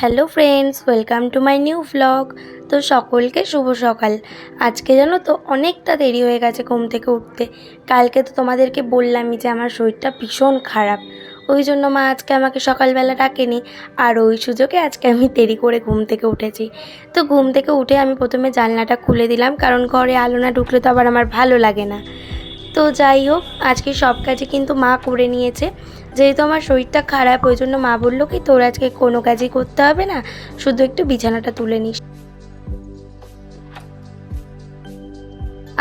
Hello friends, welcome to my new vlog তো সকলকে শুভ সকাল। আজকে জানো তো অনেকটা দেরি হয়ে গেছে ঘুম থেকে উঠতে। কালকে তো তোমাদেরকে বললামই যে আমার শরীরটা ভীষণ খারাপ। ওই জন্য মা আজকে আমাকে সকালবেলা ডাকেনি, আর ওই সুযোগে আজকে আমি দেরি করে ঘুম থেকে উঠেছি। তো ঘুম থেকে উঠে আমি প্রথমে জানলাটা খুলে দিলাম, কারণ ঘরে আলো না ঢুকলে তো আবার আমার ভালো লাগে না। তো যাই হোক, আজকে সব কাজই কিন্তু মা করে নিয়েছে। যেহেতু আমার শরীরটা খারাপ, ওই জন্য মা বলল কি, তোর আজকে কোনো কাজই করতে হবে না, শুধু একটু বিছানাটা তুলে নিস।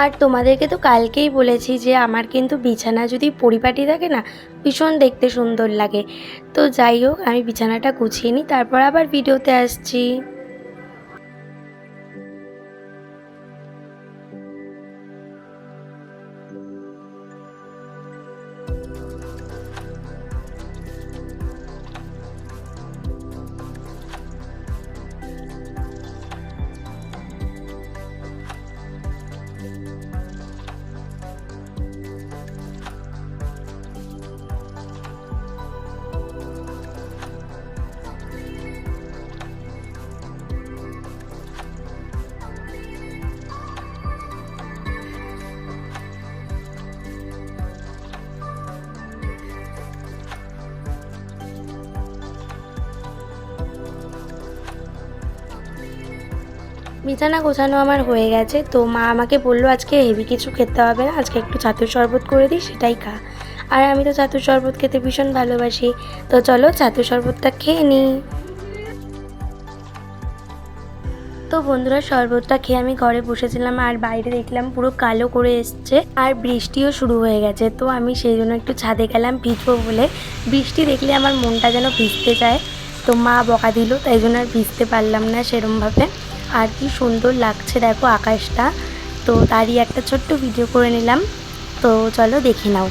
আর তোমাদেরকে তো কালকেই বলেছি যে আমার কিন্তু বিছানা যদি পরিপাটি থাকে না, ভীষণ দেখতে সুন্দর লাগে। তো যাই হোক, আমি বিছানাটা গুছিয়ে নিই, তারপর আবার ভিডিওতে আসছি। বিছানা গোছানো আমার হয়ে গেছে। তো মা আমাকে বলল, আজকে হেভি কিছু খেতে হবে না, আজকে একটু ছাতুর শরবত করে দিই সেটাই খা। আর আমি তো ছাতুর শরবত খেতে ভীষণ ভালোবাসি। তো চলো ছাতুর শরবতটা খেয়ে নিই। তো বন্ধুরা, শরবতটা খেয়ে আমি ঘরে বসেছিলাম আর বাইরে দেখলাম পুরো কালো করে এসছে আর বৃষ্টিও শুরু হয়ে গেছে। তো আমি সেই জন্য একটু ছাদে গেলাম ভিজবো বলে। বৃষ্টি দেখলে আমার মনটা যেন ভিজতে যায়। তো মা বকা দিল, তাই জন্য আর ভিজতে পারলাম না সেরমভাবে। আর কি সুন্দর লাগছে দেখো আকাশটা। তো তারই একটা ছোট্ট ভিডিও করে নিলাম। তো চলো দেখে নাও।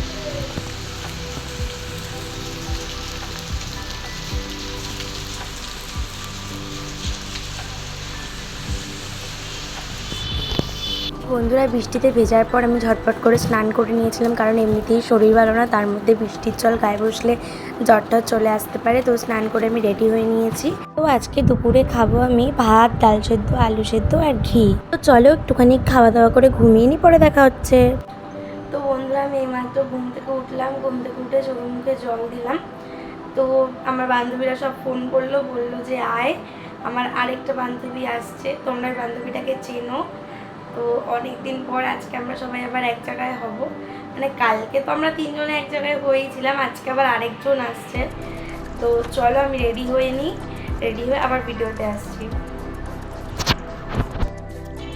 বন্ধুরা, বৃষ্টিতে ভেজার পর আমি ঝটপট করে স্নান করে নিয়েছিলাম, কারণ এমনিতেই শরীর ভালো না, তার মধ্যে বৃষ্টির জল গায়ে বসলে জ্বরটা চলে আসতে পারে, তো স্নান করে আমি রেডি হয়ে নিয়েছি। তো আজকে দুপুরে খাব আমি ভাত, ডাল সেদ্ধ, আলু সেদ্ধ আর ঘি। তো চলো একটুখানি খাওয়া দাওয়া করে ঘুমিয়ে নি, পরে দেখা হচ্ছে। তো বন্ধুরা, আমি এইমাত্র ঘুম থেকে উঠলাম, ঘুম থেকে উঠে চোখে মুখে জল দিলাম। তো আমার বান্ধবীরা সব ফোন করল, বলল যে আয়, আমার আরেকটা বান্ধবী আসছে, তোমরা বান্ধবীটাকে চেনো। তো অনেক দিন পর আজকে আমরা সবাই আবার এক জায়গায় হব। মানে কালকে তো আমরা তিনজনে এক জায়গায় হয়েছিলাম, আজকে আবার আরেকজন আসছে। তো চলো আমি রেডি হয়ে নিই, রেডি হয়ে আবার ভিডিওতে আসছি।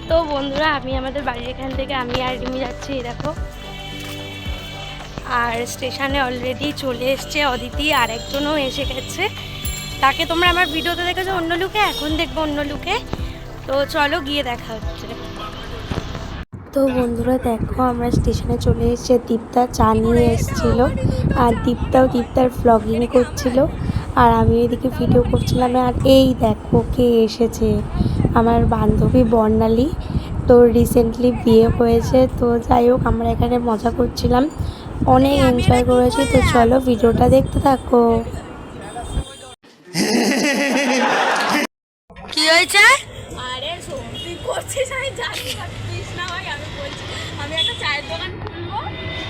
তো বন্ধুরা, আমি আমাদের বাড়ির এখান থেকে আমি আর রিমি যাচ্ছি দেখো। আর স্টেশনে অলরেডি চলে এসছে অদিতি, আর একজনও এসে গেছে। তাকে তোমরা আমার ভিডিওতে দেখেছ অন্য লুকে এখন দেখব অন্য লুকে তো চলো গিয়ে দেখা হচ্ছে। তো বন্ধুরা দেখো, আমরা স্টেশনে চলে এসেছি। দীপ্তা চা নিয়ে এসেছিল। আর দীপ্তাও দীপ্তার ভ্লগিং করছিল। আর আমি এদিকে ভিডিও করছিলাম। আর এই দেখো কে এসেছে। আমার বান্ধবী বর্ণালী। তো রিসেন্টলি বিয়ে হয়েছে। তো যাই হোক, আমরা এখানে মজা করছিলাম। অনেক এনজয় করেছি। তো চলো ভিডিওটা দেখতে থাকো। আমি একটা চায়ের দোকান খুলবো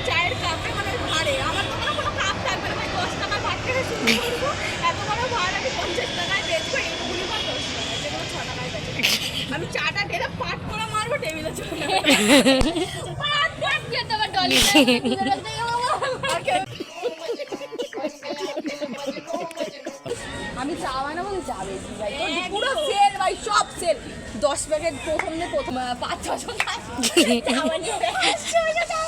চায়ের কাপে মানে ভাড়ে আমার তো কোনো কাপ থাকবে না ভাই দশ টাকার ভাত খেতে শুরু করব এত বড় ভাড় আমি পঞ্চাশ টাকায় বেচবো এইগুলি বা দশ টাকা যেগুলো ছ টাকায় বেচবো আমি চাটা ঢেলে পাট করে মারবো টেবিলে চলে পাট পাট খেতে আবার ডলি দশ প্যাকেট প্রথম নে প্রথম আহ, পাঁচ ছশো চা বানিয়ে ছশো চা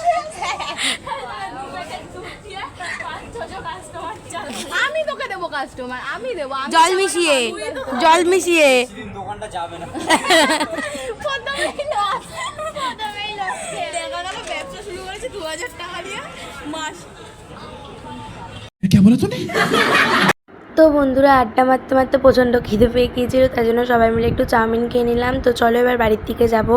আমি তোকে দেবো কাস্টমার আমি দেবো আমি জল মিশিয়ে জল মিশিয়ে দোকানটা যাবে না প্রথমেই loss, প্রথমেই loss। দেখা গেল ব্যবসা শুরু করেছে দু হাজার টাকা দিয়ে মাস क्या बोला तूने তো বন্ধুরা আড্ডা মারতে মারতে প্রচণ্ড খিদে পেয়ে গিয়েছিল, তার জন্য সবাই মিলে একটু চাউমিন খেয়ে নিলাম। তো চলো এবার বাড়ির দিকে যাব।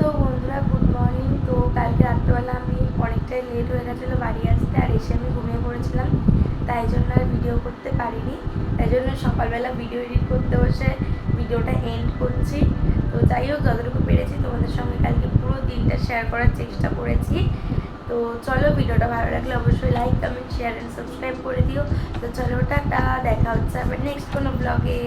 তো বন্ধুরা গুড মর্নিং তো কালকে রাত্রেবেলা আমি অনেকটাই লেট হয়ে গেছিল বাড়ি আসতে, আর এসে আমি ঘুমিয়ে পড়েছিলাম। তাই জন্য আর ভিডিও করতে পারিনি। তাই জন্য সকালবেলা ভিডিও এডিট করতে বসে ভিডিওটা এন্ড করছি। তো যাই হোক, যতটুকু পেরেছি তোমাদের সঙ্গে কালকে পুরো দিনটা শেয়ার করার চেষ্টা করেছি। তো চলো ভিডিওটা ভালো লাগলে অবশ্যই like comment share and subscribe করে দিও। তো চলো, টাটা, দেখা হচ্ছে আবার নেক্সট কোনো ব্লগে